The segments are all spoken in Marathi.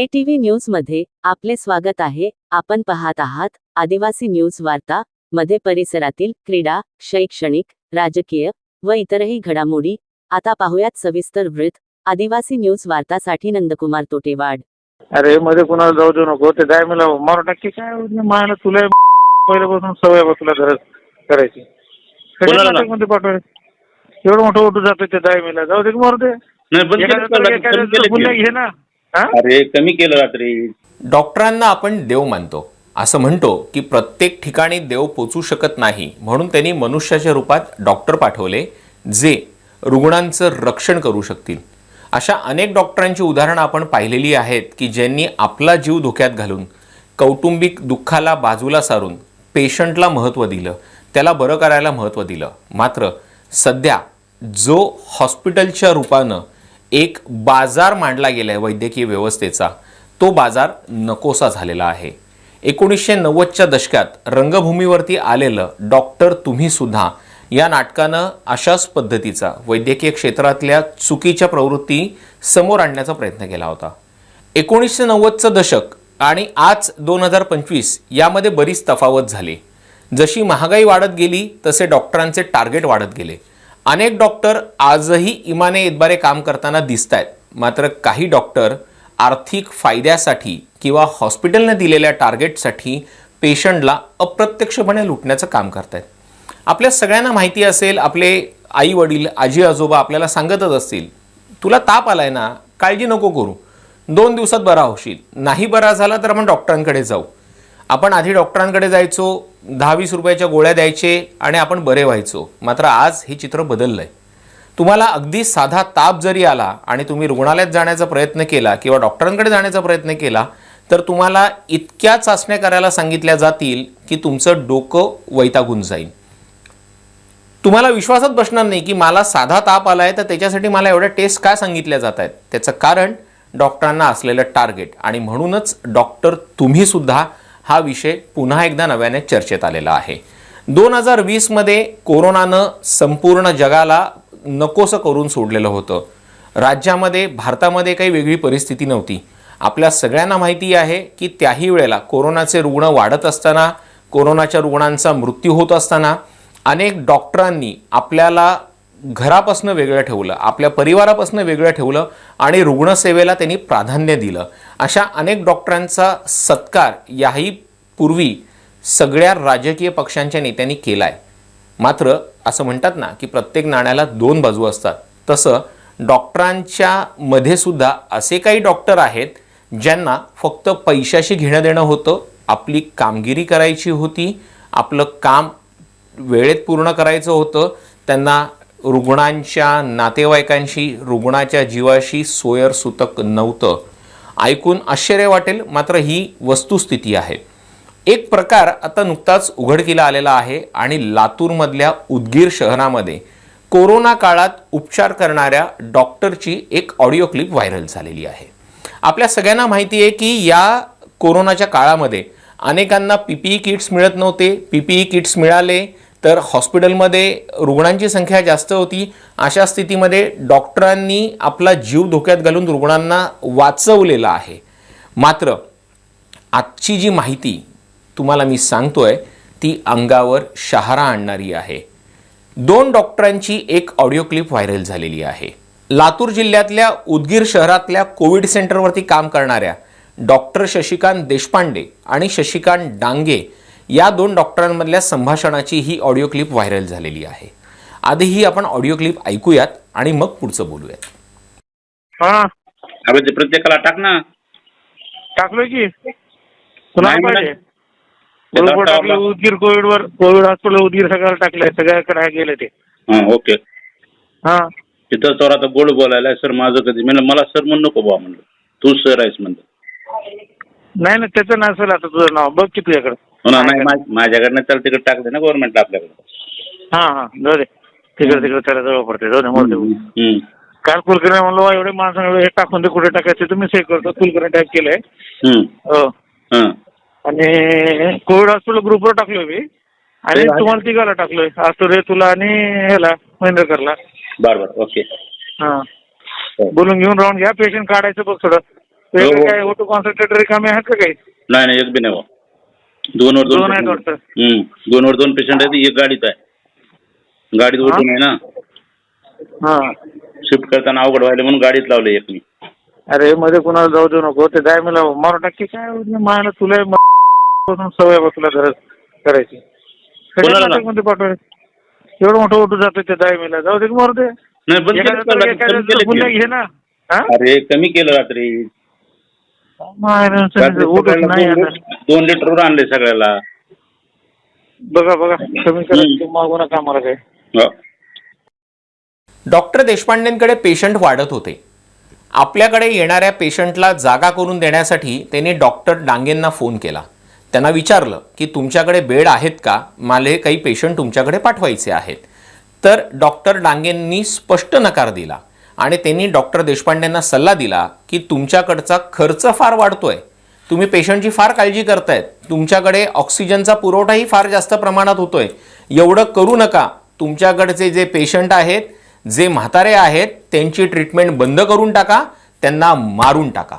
एटीव्ही न्यूजमध्ये आपले स्वागत आहे. आपण पाहत आहात आदिवासी न्यूज वार्ता मध्ये परिसरातील क्रीडा शैक्षणिक राजकीय व इतरही घडामोडी. आता पाहुयात सविस्तर वृत्त. आदिवासी न्यूज वार्तासाठी नंदकुमार तोटेवाड. अरे मध्ये कोणाला जाऊ देऊ नको. ते जाय मला मारू टाकी काय मला तुला पहिल्यापासून सवय बा तुला गरज करायची? मध्ये पाठवाय एवढं मोठं उठून जातो ते दाय मला जाऊ दे मारू दे? घे ना? अरे कमी केलं रात्री. डॉक्टरांना आपण देव मानतो. असं म्हणतो की प्रत्येक ठिकाणी देव पोचू शकत नाही म्हणून त्यांनी मनुष्याच्या रूपात डॉक्टर पाठवले जे रुग्णांचं रक्षण करू शकतील. अशा अनेक डॉक्टरांची उदाहरणं आपण पाहिलेली आहेत की ज्यांनी आपला जीव धोक्यात घालून कौटुंबिक दुःखाला बाजूला सारून पेशंटला महत्त्व दिलं त्याला बरं करायला महत्त्व दिलं. मात्र सध्या जो हॉस्पिटलच्या रूपानं एक बाजार मांडला गेला आहे वैद्यकीय व्यवस्थेचा. तो बाजार नकोसा झालेला आहे. एकोणीसशे नव्वदच्या दशकात रंगभूमीवरती आलेलं डॉक्टर तुम्ही सुद्धा या नाटकानं अशाच पद्धतीचा वैद्यकीय क्षेत्रातल्या चुकीच्या प्रवृत्ती समोर आणण्याचा प्रयत्न केला होता. एकोणीसशे नव्वदचं दशक आणि आज दोन हजार पंचवीस यामध्ये बरीच तफावत झाली. जशी महागाई वाढत गेली तसे डॉक्टरांचे टार्गेट वाढत गेले. अनेक डॉक्टर आजही इमाने इतबारे काम करताना दिसत आहेत मात्र काही डॉक्टर आर्थिक फायद्यासाठी किंवा हॉस्पिटलने दिलेल्या टार्गेटसाठी पेशंटला अप्रत्यक्षपणे लुटण्याचं काम करत आहेत आपल्या सगळ्यांना माहिती असेल आपले आई वडील आजी आजोबा आपल्याला सांगतच असतील तुला ताप आलाय ना काळजी नको करू. दोन दिवसात बरा होशील. नाही बरा झाला तर आपण डॉक्टरांकडे जाऊ. आपण आधी डॉक्टरांकडे जायचो दहा वीस रुपयाच्या गोळ्या द्यायचे आणि आपण बरे व्हायचो. मात्र आज हे चित्र बदललंय. तुम्हाला अगदी साधा ताप जरी आला आणि तुम्ही रुग्णालयात जाण्याचा प्रयत्न केला किंवा डॉक्टरांकडे जाण्याचा प्रयत्न केला तर तुम्हाला इतक्या चाचण्या करायला सांगितल्या जातील की तुमचं डोकं वैतागून जाईल. तुम्हाला विश्वासात बसणार नाही की मला साधा ताप आला आहे तर त्याच्यासाठी मला एवढ्या टेस्ट काय सांगितल्या जात आहेत? त्याचं कारण डॉक्टरांना असलेलं टार्गेट आणि म्हणूनच डॉक्टर तुम्ही सुद्धा हा विषय पुन्हा एकदा नव्याने चर्चेत आलेला आहे. दोन हजार वीसमध्ये कोरोनानं संपूर्ण जगाला नकोसं करून सोडलेलं होतं. राज्यामध्ये भारतामध्ये काही वेगळी परिस्थिती नव्हती. आपल्या सगळ्यांना माहिती आहे की त्याही वेळेला कोरोनाचे रुग्ण वाढत असताना कोरोनाच्या रुग्णांचा मृत्यू होत असताना अनेक डॉक्टरांनी आपल्याला घरापासून वेगळं ठेवलं आपल्या परिवारापासून वेगळं ठेवलं आणि रुग्णसेवेला त्यांनी प्राधान्य दिलं. अशा अनेक डॉक्टरांचा सत्कार याही पूर्वी सगळ्या राजकीय पक्षांच्या नेत्यांनी केला आहे मात्र असं म्हणतात ना की प्रत्येक नाण्याला दोन बाजू असतात. तसं डॉक्टरांच्या मध्ये सुद्धा असे काही डॉक्टर आहेत ज्यांना फक्त पैशाशी घेणं देणं होतं आपली कामगिरी करायची होती आपलं काम वेळेत पूर्ण करायचं होतं त्यांना रुग्णांच्या नातेवाईकांशी रुग्णाच्या जीवाशी सोयर सुतक नव्हतं. ऐकून आश्चर्य वाटेल मात्र ही वस्तुस्थिती आहे. एक प्रकार आता नुकताच उघडकीला आलेला आहे आणि लातूरमधल्या उदगीर शहरामध्ये कोरोना काळात उपचार करणाऱ्या डॉक्टरची एक ऑडिओ क्लिप व्हायरल झालेली आहे. आपल्या सगळ्यांना माहिती आहे की या कोरोनाच्या काळामध्ये अनेकांना पीपीई किट्स मिळत नव्हते पीपीई किट्स मिळाले तर हॉस्पिटलमध्ये रुग्णांची संख्या जास्त होती. अशा स्थितीमध्ये डॉक्टरांनी आपला जीव धोक्यात घालून रुग्णांना वाचवलेलं आहे. मात्र आजची जी माहिती तुम्हाला मी सांगतोय ती अंगावर शहारा आणणारी आहे. दोन डॉक्टरांची एक ऑडिओ क्लिप व्हायरल झालेली आहे. लातूर जिल्ह्यातल्या उदगीर शहरातल्या कोविड सेंटरवरती काम करणाऱ्या डॉक्टर शशिकांत देशपांडे आणि शशिकांत डांगे या दोन डॉक्टरांमधल्या संभाषणाची ही ऑडिओ क्लिप व्हायरल झालेली आहे. आधी ही आपण ऑडिओ क्लिप ऐकूयात आणि मग पुढचं बोलूयात. हा. अरे ते प्रत्येकाला टाक ना. टाकलोय की? तुला नाही बरोबर टाकलं उदगीर कोविड वर कोविड हॉस्पिटल उदगीर सगळ्याला टाकलंय सगळ्याकडे गेले ते. हा ओके. हा. तिथं तर आता गोड बोलायला सर माझं कधी म्हणलं मला सर म्हणून नको बा म्हणलं. तू सर आहेस म्हणलं. नाही ना त्याचं नसेल आता तुझं नाव बघ की तुझ्याकडे. हो ना नाही मा- माझ्याकडनं त्याला तिकडे टाकले ना गव्हर्नमेंट आपल्याकडे. हा हा जाऊ दे. तिकडे तिकडे त्याला जवळ पडते जाऊ दे हम्म. काल कुलकर्णी म्हणलो "वा, एवढे माणसांना हे टाकून दे कुठे टाकायचे? तुम्ही हे करतो. कुलकर्णी टाईप केलंय. हम्म. हो. हा. आणि कोविड हॉस्पिटल ग्रुपवर टाकलोय मी. आणि. तुम्हाला तिघाला टाकलोय. आसुरे तुला आणि ह्याला महेंद्रकरला. बरं बरं ओके. हा. बोलून घेऊन राहून घ्या. पेशंट काढायचं बघ थोडं तुझ्याकडे हो, हो. काय ऑटो कॉन्सन्ट्रेटर रिकामे आहेत का काही? नाही नाही एक बी नाही दोन वर दोन दोन आहेत वाटतं. हम्म. दोन वर दोन पेशंट आहेत. एक गाडीत आहे. गाडीत उठून आहे ना. हा. शिफ्ट करताना अवघड व्हायला म्हणून गाडीत लावले एक मी अरे मध्ये कुणाला जाऊ देऊ नको. ते जाय मला मारून टाकी काय मायला तुला म- पासून सवय आहे बा तुला धरत करायची. कोणाला? मध्ये पाठवाय एवढं मोठं ओटू जातो ते दाय मिला. जाऊ दे की मारू दे. नाही बंद केलं? घे ना. हा? अरे कमी केलं रात्री. मायला रात्री ओटूच सगळ्याला नाही दोन आता. लिटर- दोन लिटरवर आणले सगळ्याला. बघा बघा. कमी करा मागू नका आम्हाला काय हो. डॉक्टर देशपांडेंकडे पेशंट वाढत होते. आपल्याकडे येणाऱ्या पेशंटला जागा करून देण्यासाठी त्यांनी डॉक्टर डांगेंना फोन केला. त्यांना विचारलं की तुमच्याकडे बेड आहेत का? मला काही पेशंट तुमच्याकडे पाठवायचे आहेत. तर डॉक्टर डांगेंनी स्पष्ट नकार दिला आणि त्यांनी डॉक्टर देशपांडेंना सल्ला दिला की तुमच्याकडचा खर्च फार वाढतोय. तुम्ही पेशंटची फार काळजी करतायत. तुमच्याकडे ऑक्सिजनचा पुरवठाही फार जास्त प्रमाणात होतोय. एवढं करू नका. तुमच्याकडचे जे पेशंट आहेत जे म्हातारे आहेत त्यांची ट्रीटमेंट बंद करून टाका त्यांना मारून टाका.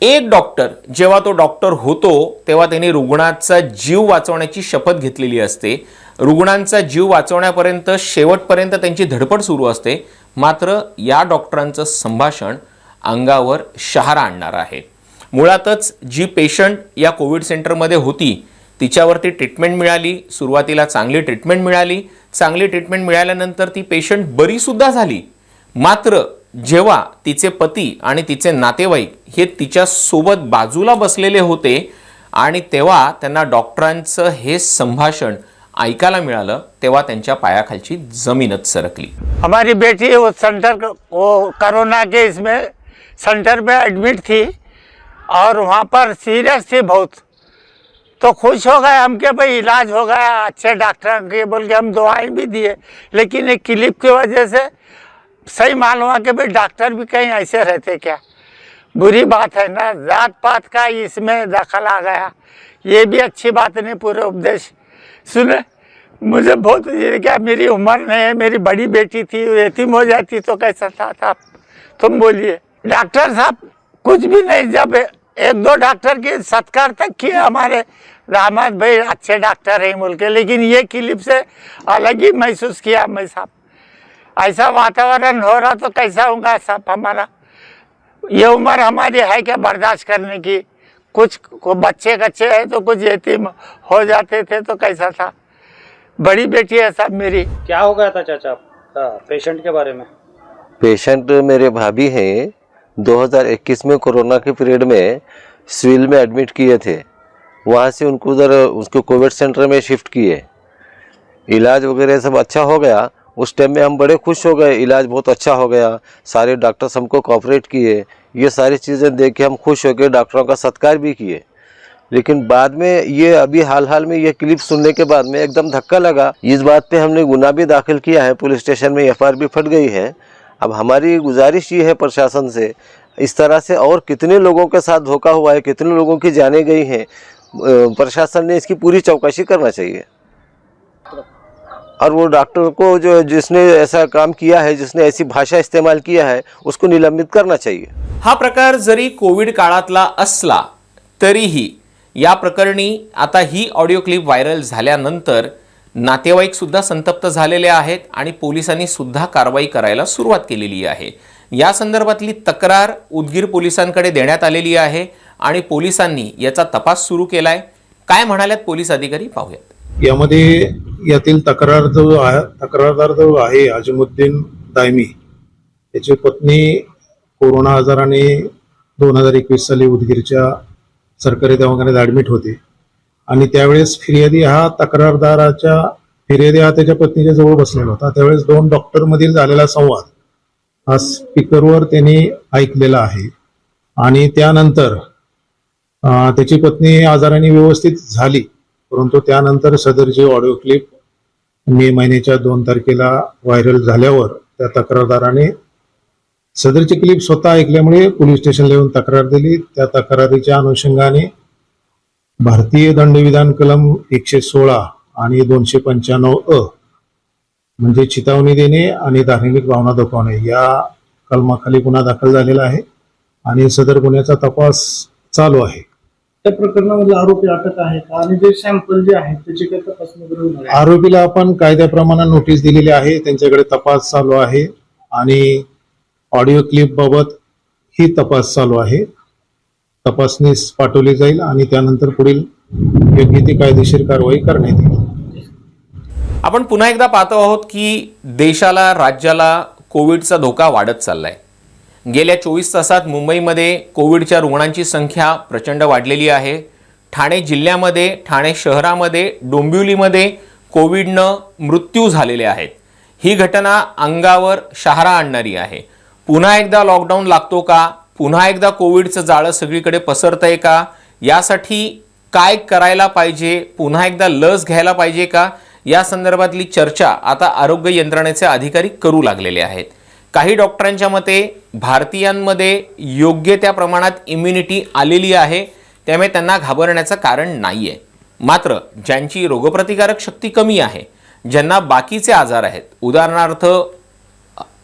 एक डॉक्टर जेव्हा तो डॉक्टर होतो तेव्हा त्यांनी रुग्णाचा जीव वाचवण्याची शपथ घेतलेली असते. रुग्णांचा जीव वाचवण्यापर्यंत शेवटपर्यंत त्यांची धडपड सुरू असते. मात्र या डॉक्टरांचं संभाषण अंगावर शहारा आणणार आहे. मुळातच जी पेशंट या कोविड सेंटरमध्ये होती तिच्यावरती ट्रीटमेंट मिळाली सुरुवातीला चांगली ट्रीटमेंट मिळाली. चांगली ट्रीटमेंट मिळाल्यानंतर ती पेशंट बरीसुद्धा झाली. मात्र जेव्हा तिचे पती आणि तिचे नातेवाईक हे तिच्यासोबत बाजूला बसलेले होते आणि तेव्हा त्यांना डॉक्टरांचं हे संभाषण ऐकायला मिळालं तेव्हा त्यांच्या पायाखालची जमीनच सरकली. हमारी बेटी वो सेंटर करोना वो कोरोना के इसमें सेंटर में एडमिट थी. और वहाँ पर सीरियस थी बहुत। तो खुश हो गए हम के भाई इलाज हो गया अच्छे डॉक्टर के बोल के हम दवाएँ भी दिए। लेकिन एक क्लिप की वजह से सही मालूम हुआ कि भाई डॉक्टर भी कहीं ऐसे रहते क्या? बुरी बात है ना? जात पात का इसमें दखल आ गया। ये भी अच्छी बात नहीं पूरे उपदेश। सुने मुझे बहुत क्या मेरी उम्र नहीं है मेरी बड़ी बेटी थी यतीम हो जाती तो कैसा था, था? तुम बोलिए। डॉक्टर साहब कुछ भी नहीं जब एक दो डॉक्टर के सत्कार तक किए हमारे रामत भाई अच्छे डॉक्टर हैं बोल के लेकिन ये क्लिप से अलग ही महसूस किया मैं साहब। ऐसा वातावरण हो रहा तो कैसा होगा साहब हमारा? ये उम्र हमारी है क्या बर्दाश्त करने की? कुछ को बच्चे कच्चे हैं तो कुछ यतीम हो जाते थे तो कैसा था? बड़ी बेटी है साहब मेरी। क्या हो गया था चाचा पेशेंट के बारे में? पेशेंट मेरे भाभी हैं। 2021 में कोरोना के पीरियड में सिविल में एडमिट किए थे। वहाँ से उनको उधर, उसको कोविड सेंटर में शिफ्ट किए। इलाज वगैरह सब अच्छा हो गया। उस टाइम में हम बड़े खुश हो गए। इलाज बहुत अच्छा हो गया। सारे डॉक्टर्स हमको कॉपरेट किए। ये सारी चीज़ें देख के हम खुश हो गए डॉक्टरों का सत्कार भी किए। लेकिन बाद में ये अभी हाल हाल में ये क्लिप सुनने के बाद में एकदम धक्का लगा। इस बात पे हमने गुना भी दाखिल किया है। पुलिस स्टेशन में एफआईआर भी फट गई है। अब हमारी गुजारिश ये है प्रशासन से, इस तरह से और कितने लोगों के साथ धोखा हुआ है, कितने लोगों की जाने गई हैं प्रशासन ने इसकी पूरी चौकसी करना चाहिए। और वो डॉक्टर को जो, जिसने ऐसा काम किया है, जिसने ऐसी भाषा इस्तेमाल किया है, उसको निलंबित करना चाहिए। हा प्रकार जरी कोविड काळातला असला, तरीही या प्रकरणी आता ही ऑडिओ क्लिप व्हायरल झाल्यानंतर नातेवाईकसुद्धा संतप्त झालेले आहेत आणि पोलिसांनी सुद्धा कारवाई करायला सुरुवात केलेली आहे. या संदर्भातली तक्रार उदगीर पोलिसांकडे देण्यात आलेली आहे आणि पोलिसांनी याचा तपास सुरू केलाय. काय म्हणाल्यात पोलीस अधिकारी? पाहूयात. यामध्ये यातील तक्रार जो आहे तक्रारदार जो आहे अजमुद्दीन दायमी याची पत्नी कोरोना आजाराने दोन हजार एकवीस साली उदगीरच्या सरकारी दवाखान्यात ॲडमिट होते. आणि त्यावेळेस फिर्यादी हा तक्रारदाराच्या फिर्यादी हा त्याच्या पत्नीच्या जवळ बसलेला होता. त्यावेळेस दोन डॉक्टर मधील झालेला संवाद हा स्पीकरवर त्यांनी ऐकलेला आहे. आणि त्यानंतर त्याची पत्नी आजाराने व्यवस्थित झाली. परंतु त्यानंतर सदरची ऑडिओ क्लिप मे महिन्याच्या दोन तारखेला व्हायरल झाल्यावर त्या तक्रारदाराने सदरची क्लिप स्वतः ऐकल्यामुळे पोलीस स्टेशनला येऊन तक्रार दिली. त्या तक्रारीच्या अनुषंगाने भारतीय दंडविधान कलम एकशे सोळा आणि दोनशे पंच्याण्णव अ म्हणजे चितावणी देणे आणि धार्मिक भावना दुखावणे या कलमाखाली गुन्हा दाखल झालेला आहे आणि सदर गुन्ह्याचा तपास चालू आहे. त्या प्रकरणामध्ये आरोपी अटक आहे का? आणि जे सॅम्पल जे आहेत त्याची काही तपासणी वगैरे होणार आहे? आरोपीला आपण कायद्याप्रमाणे नोटीस दिलेली आहे. त्यांच्याकडे तपास चालू आहे आणि ऑडिओ क्लिप बाबत ही तपास चालू आहे. तपासणीस पाठवली जाईल आणि त्यानंतर पुढील योग्य ती कायदेशीर कारवाई करण्यात येईल. आपण पुन्हा एकदा पाहतो आहोत की देशाला राज्याला कोविडचा धोका वाढत चाललाय. गेल्या चोवीस तासात मुंबईमध्ये कोविडच्या रुग्णांची संख्या प्रचंड वाढलेली आहे. ठाणे जिल्ह्यामध्ये ठाणे शहरामध्ये डोंबिवलीमध्ये कोविडनं मृत्यू झालेले आहेत. ही घटना अंगावर शहारा आणणारी आहे. पुन्हा एकदा लॉकडाऊन लागतो का? पुन्हा एकदा कोविडचं जाळं सगळीकडे पसरतंय का? यासाठी काय करायला पाहिजे? पुन्हा एकदा लस घ्यायला पाहिजे का? या संदर्भातली चर्चा आता आरोग्य यंत्रणेचे अधिकारी करू लागलेले आहेत. काही डॉक्टरांच्या मते भारतीयांमध्ये योग्य त्या प्रमाणात इम्युनिटी आलेली आहे. त्यामुळे त्यांना घाबरण्याचं कारण नाही आहे मात्र ज्यांची रोगप्रतिकारक शक्ती कमी आहे ज्यांना बाकीचे आजार आहेत उदाहरणार्थ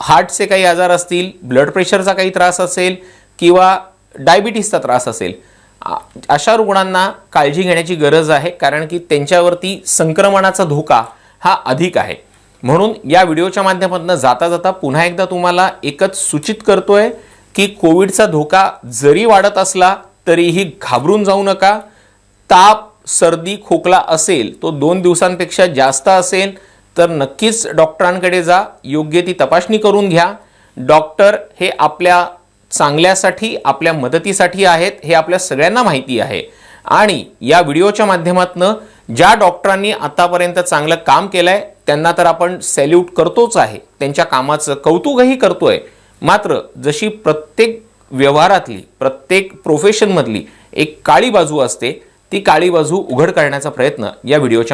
हार्टचे काही आजार असतील ब्लड प्रेशरचा काही त्रास असेल किंवा डायबिटीसचा त्रास असेल अशा रुग्णांना काळजी घेण्याची गरज आहे कारण की त्यांच्यावरती संक्रमणाचा धोका हा अधिक आहे. म्हणून या व्हिडिओच्या माध्यमातून जाता जाता पुन्हा एकदा तुम्हाला एकच सूचित करतोय की कोविडचा धोका जरी वाढत असला तरीही घाबरून जाऊ नका. ताप सर्दी खोकला असेल तो दोन दिवसांपेक्षा जास्त असेल तर नक्कीच डॉक्टरांकडे जा योग्य ती तपासणी करून घ्या. डॉक्टर हे आपल्या चांगल्यासाठी आपल्या मदतीसाठी आहेत हे आपल्या सगळ्यांना माहिती आहे. आणि या व्हिडिओच्या माध्यमातून ज्या डॉक्टरांनी आतापर्यंत चांगलं काम केलंय त्यांना तर आपण सॅल्यूट करतोच आहे. त्यांच्या कामाचं कौतुकही करतोय. मात्र जशी प्रत्येक व्यवहारातली प्रत्येक प्रोफेशनमधली एक काळी बाजू असते ती काळी बाजू उघड करण्याचा प्रयत्न या व्हिडिओच्या